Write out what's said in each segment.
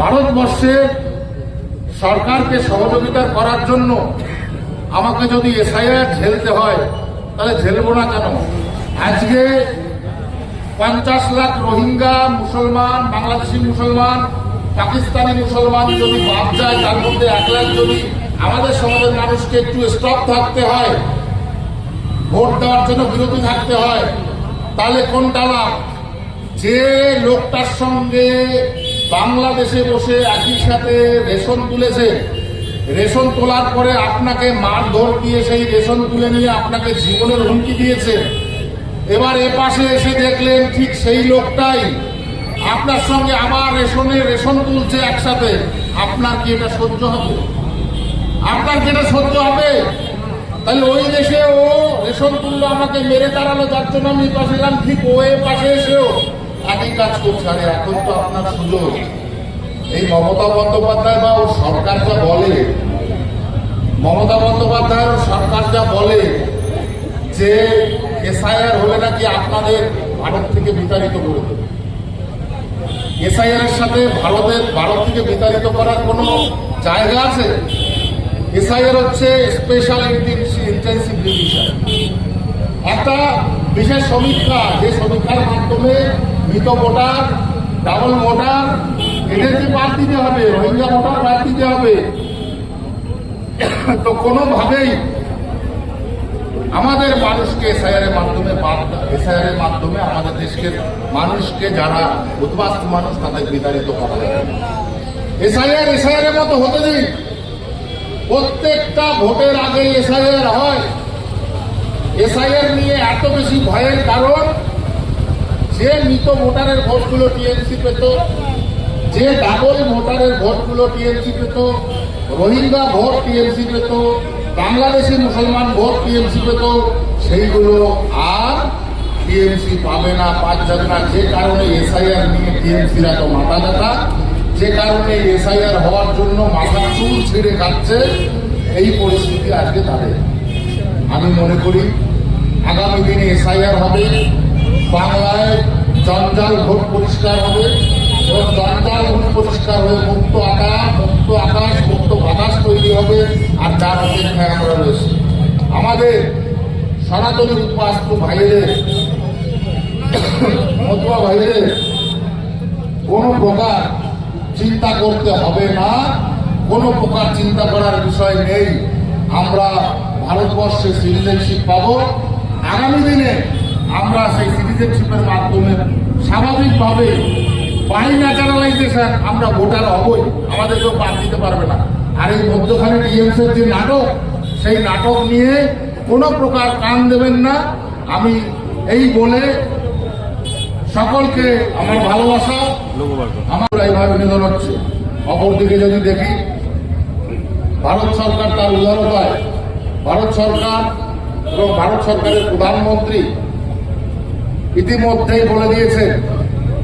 ভারতবর্ষের সরকারকে সহযোগিতা করার জন্য আমাকে যদি এসআইআর ঝেলতে হয়, তাহলে ঝেলবো না কেন? আজকে পঞ্চাশ লাখ রোহিঙ্গা, মুসলমান, বাংলাদেশি মুসলমান, পাকিস্তানি মুসলমান যদি বাদ যায়, তার মধ্যে এক লাখ যদি আমাদের সমাজের মানুষকে একটু স্টপ থাকতে হয়, ভোট দেওয়ার জন্য বিরতি থাকতে হয়, তাহলে কোনটা লাভ? যে লোকটার সঙ্গে বাংলাদেশে বসে একই সাথে রেশন তুলেছে। রেশন তোলার পরে আপনাকে মারধর দিয়ে সেই রেশন তুলে নিয়ে আপনাকে জীবনের হুমকি দিয়েছে। এবার এ পাশে এসে দেখলেন ঠিক সেই লোকটাই। আপনার সঙ্গে আবার রেশনে রেশন তুলছে একসাথে। আপনার কি এটা সহ্য হবে? আপনার কি এটা সহ্য হবে? তাহলে ওই দেশে ও রেশন তুললো, আমাকে মেরে দাঁড়াল যার জন্য আমি পাশে এলাম। ঠিক ও এ পাশে এসেও একই কাজ করছে আরে এখন তো আপনার সুযোগ। এই মমতা বন্দ্যোপাধ্যায় বা ওর সরকার যা বলে, মমতা বন্দ্যোপাধ্যায় ওর সরকার যা বলে, যে এসআইআর হলে নাকি আপনাদের ভারত থেকে বিতাড়িত করে দেবে। এসআইআর সাথে ভারতের, ভারত থেকে বিতাড়িত করার কোনো জায়গা আছে? এসআইআর হচ্ছে স্পেশাল ইন্টেন্সিভ রিভিশন একটা বিশেষ সমীক্ষা, যে সমীক্ষার মাধ্যমে মৃত ভোটার, ডাবল ভোটার, এদেরকে বাদ দিতে হবে, রোহিঙ্গা ভোটার বাদ দিতে হবে। তো কোনোভাবেই আমাদের মানুষকে এসআইআর এর মাধ্যমে এসআইআর এর মাধ্যমে আমাদের দেশকে, মানুষকে যারা উদ্বাস্তু মানুষ, তাদের বিতাড়িত করা এসআইআর এসআইআর এর মতো হতে দিন। প্রত্যেকটা ভোটের আগে এসআইআর হয়। এসআইআর নিয়ে এত বেশি ভয়ের কারণ যে মৃত ভোটারের ভোটগুলো টিএমসি পেত, যে ডাবল ভোটারের ভোটগুলো টিএমসি পেত, রোহিঙ্গা ভোট টিএমসি পেত, বাংলাদেশি মুসলমান ভোট টিএমসি পেত, সেইগুলো আর টিএমসি পাবে না পাঁচ যাবে না। যে কারণে এসআইআর নিয়ে টিএমসির এত মাথা ব্যথা যে কারণে এসআইআর হওয়ার জন্য মাথা চুল ছেড়ে খাচ্ছে এই পরিস্থিতি আজকে তাদের। আমি মনে করি, আগামী দিনে এসআইআর হবে। বাংলায় জঞ্জাল ভোট পরিষ্কার হবে এবং জঞ্জাল ভোট পরিষ্কার হয়ে মুক্ত আকাশ মুক্ত আকাশ, মুক্ত বাতাস তৈরি হবে আর তার অপেক্ষায় আমরা রয়েছি। আমাদের সনাতনী উপাস্ত ভাইদের, মতুয়া ভাইদের কোনো প্রকার চিন্তা করতে হবে না, কোনো প্রকার চিন্তা করার বিষয় নেই। আমরা ভারতবর্ষে সিটিজেনশিপ পাবো। আগামী দিনে আমরা সেই সিটিজেনশিপের মাধ্যমে স্বাভাবিকভাবে বাই ন্যাচারালাইজেশন আমরা ভোটার হবই। আমাদের কেউ বাদ দিতে পারবে না। আর এই মধ্যখানে টিএমসের যে নাটক, সেই নাটক নিয়ে কোনো প্রকার কান দেবেন না। আমি এই বলে সকলকে আমার ভালোবাসা, আমার এইভাবে নিধন হচ্ছে। অপরদিকে যদি দেখি, ভারত সরকার তার উদারতায়, ভারত সরকার এবং ভারত সরকারের প্রধানমন্ত্রী ইতিমধ্যেই বলে দিয়েছেন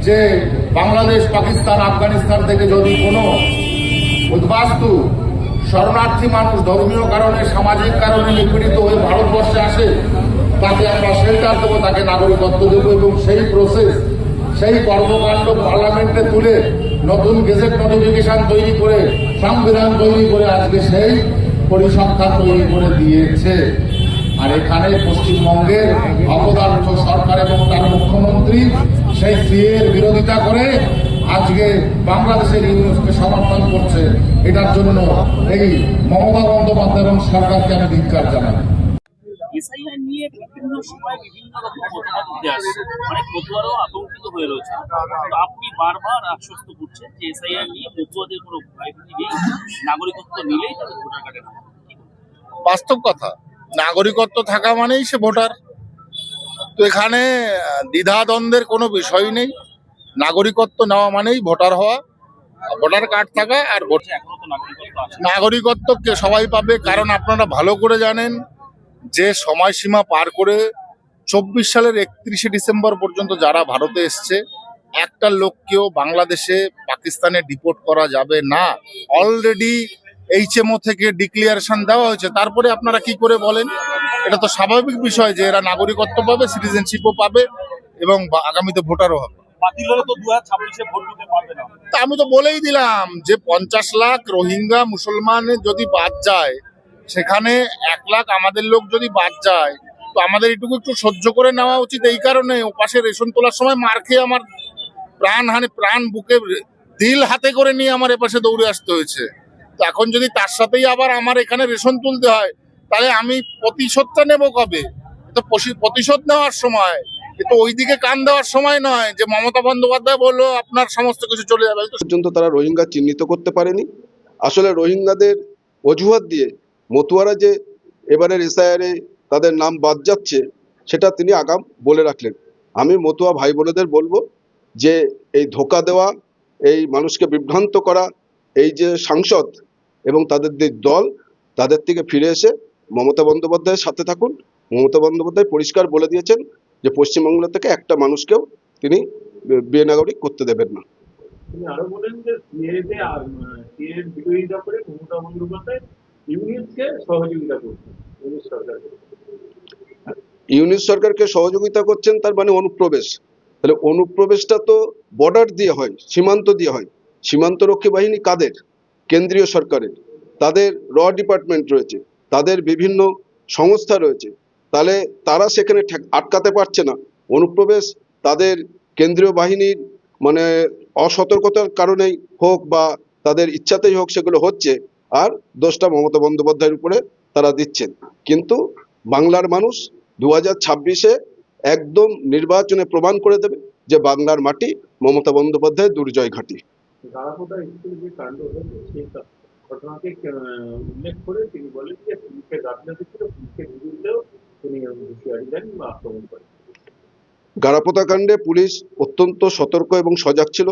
যে বাংলাদেশ, পাকিস্তান, আফগানিস্তান থেকে যদি কোনো উদ্বাস্তু শরণার্থী মানুষ ধর্মীয় কারণে, সামাজিক কারণে নিপীড়িত হয়ে ভারতবর্ষে আসে, তাকে আমরা শেল্টার দেবো, তাকে নাগরিকত্ব দেবো এবং সেই প্রসেস সেই কর্মকাণ্ড পার্লামেন্টে তুলে নতুন গেজেট নোটিফিকেশন তৈরি করে, সংবিধান তৈরি করে আজকে সেই পরিসংখ্যান তৈরি করে দিয়েছে। আর এখানে পশ্চিমবঙ্গের অপদার্থ সরকার এবং তার মুখ্যমন্ত্রী সেই সিএর বিরোধিতা করে আজকে বাংলাদেশের ইউনুসকে সমর্থন করছে। এটার জন্য এই মমতা বন্দ্যোপাধ্যায় এবং সরকারকে আমি ধিক্কার জানাই। এসআইআর নিয়ে বিভিন্ন সময় বিভিন্ন রকম ঘটনা ঘটে আসছে অনেক পটুয়ারাও আতঙ্কিত হয়ে রয়েছে। তো আপনি বারবার আশ্বস্ত করছেন যে এসআইআর নিয়ে পটুয়াদের কোনো ভয়ভীতি নেই নাগরিকত্ব নিলেই তাদের ভোটার কার্ডে বাস্তব কথা নাগরিকত্ব থাকা মানেই সে ভোটার। তো এখানে দ্বিধাদ্বন্দ্বের কোনো বিষয় নেই। নাগরিকত্ব নেওয়া মানেই ভোটার হওয়া। ভোটার কার্ড থাকা আর ভোট নাগরিকত্ব কে সবাই পাবে, কারণ আপনারা ভালো করে জানেন যে সময়সীমা পার করে চব্বিশ সালের একত্রিশে ডিসেম্বর পর্যন্ত যারা ভারতে এসছে, একটা লোককেও বাংলাদেশে পাকিস্তানে ডিপোর্ট করা যাবে না। অলরেডি এইচএমও থেকে ডিক্লিয়ারেশন দেওয়া হয়েছে। তারপরে আপনারা কি করে বলেন? এটা তো স্বাভাবিক বিষয় যে এরা নাগরিকত্ব পাবে সিটিজেনশিপও পাবে এবং আগামীতে ভোটারও হবে। আমি তো বলেই দিলাম যে পঞ্চাশ লাখ রোহিঙ্গা মুসলমান যদি বাদ যায় সেখানে এক লাখ আমাদের লোক যদি বাদ যায় তো আমাদের এটুকু একটু সহ্য করে নেওয়া উচিত। এই কারণে ওপাশে রেশন তোলার সময় মার খেয়ে আমার প্রাণ হানি প্রাণ বুকে দিল হাতে করে নিয়ে আমার এপাশে দৌড়ে আসতে হয়েছে। এখন যদি তার সাথেই আবার আমার এখানে রেশন তুলতে হয়, তাহলে আমি প্রতিশোধটা নেব কবে? তো প্রতিশোধ নেওয়ার সময়। কিন্তু ওইদিকে কান দেওয়ার সময় নয় যে মমতা বন্দ্যোপাধ্যায় বলল, আপনার সমস্ত কিছু চলে যাবে। পর্যন্ত তারা রোহিঙ্গা চিহ্নিত করতে পারেনি। আসলে রোহিঙ্গাদের অজুহাত দিয়ে মতুয়ারা যে এবারের এসআইআরে তাদের নাম বাদ যাচ্ছে, সেটা তিনি আগাম বলে রাখলেন। আমি মতুয়া ভাই বোনেদের বলব যে এই ধোকা দেওয়া, এই মানুষকে বিভ্রান্ত করা, এই যে সাংসদ এবং তাদের যে দল তাদের থেকে ফিরে এসে মমতা বন্দ্যোপাধ্যায়ের সাথে থাকুন। মমতা বন্দ্যোপাধ্যায় পরিষ্কার বলে দিয়েছেন যে পশ্চিমবাংলা থেকে একটা মানুষকেও তিনি বিয়ে নাগরিক করতে দেবেন না। তিনি আরও বলেন যে সিএতে সিএর বিরোধিতা করে মমতা বন্দ্যোপাধ্যায় ইউনিটকে সহযোগিতা করছেন ইউনিট সরকারকে। ইউনিট সরকারকে সহযোগিতা করছেন তার মানে অনুপ্রবেশ। তাহলে অনুপ্রবেশটা তো বর্ডার দিয়ে হয় সীমান্ত দিয়ে হয়। সীমান্তরক্ষী বাহিনী কাদের? কেন্দ্রীয় সরকারের, তাদের র ডিপার্টমেন্ট রয়েছে, তাদের বিভিন্ন সংস্থা রয়েছে, তাহলে তারা সেখানে আটকাতে পারছে না। অনুপ্রবেশ তাদের কেন্দ্রীয় বাহিনীর মানে অসতর্কতার কারণেই হোক বা তাদের ইচ্ছাতেই হোক সেগুলো হচ্ছে, আর দোষটা মমতা বন্দ্যোপাধ্যায়ের উপরে তারা দিচ্ছেন। কিন্তু বাংলার মানুষ দু হাজার ছাব্বিশে একদম নির্বাচনে প্রমাণ করে দেবে যে বাংলার মাটি মমতা বন্দ্যোপাধ্যায়ের দুর্জয় ঘাঁটি। গারাপোতা স্কুলে যে কাণ্ড হয়েছে, সেই ঘটনাকে উল্লেখ করে তিনি বলেন যে পুলিশের গাফিলতি ছিল পুলিশের বিরুদ্ধেও তিনি হুঁশিয়ারি দেন বা আক্রমণ করেন। গারাপোতা কাণ্ডে পুলিশ অত্যন্ত সতর্ক এবং সজাগ ছিল।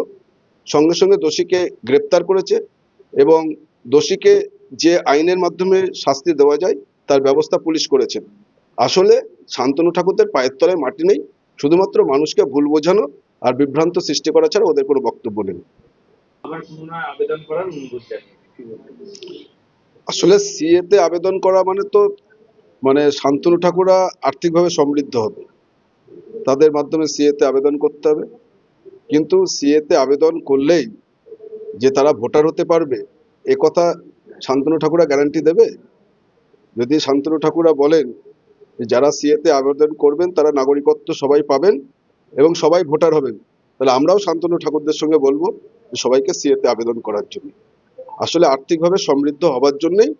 সঙ্গে সঙ্গে দোষীকে গ্রেপ্তার করেছে এবং দোষীকে যে আইনের মাধ্যমে শাস্তি দেওয়া যায়, তার ব্যবস্থা পুলিশ করেছেন আসলে শান্তনু ঠাকুরদের পায়ের তলায় মাটি নেই, শুধুমাত্র মানুষকে ভুল বোঝানো আর বিভ্রান্ত সৃষ্টি করা ছাড়া ওদের কোনো বক্তব্য নেই। আসলে সিএতে আবেদন করা মানে তো মানে শান্তনু ঠাকুরা আর্থিকভাবে সমৃদ্ধ হবে। তাদের মাধ্যমে সিএতে আবেদন করতে হবে। কিন্তু সিএতে আবেদন করলেই যে তারা ভোটার হতে পারবে, এ কথা শান্তনু ঠাকুরা গ্যারান্টি দেবে? যদি শান্তনু ঠাকুরা বলেন যে যারা সিএতে আবেদন করবেন, তারা নাগরিকত্ব সবাই পাবেন এবং সবাই ভোটার হবেন, তাহলে আমরাও শান্তনু ঠাকুরদের সঙ্গে বলব সবাইকে সিএতে আবেদন করার জন্য। আসলে আর্থিকভাবে সমৃদ্ধ হবার জন্যেই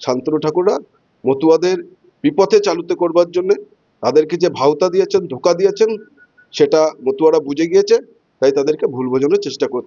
শান্তনু ঠাকুররা মতুয়াদের বিপথে চালুতে করবার জন্যে তাদেরকে যে ভাওতা দিয়েছেন, ধোকা দিয়েছেন, সেটা মতুয়ারা বুঝে গিয়েছে, তাই তাদেরকে ভুল বোঝানোর চেষ্টা করছে।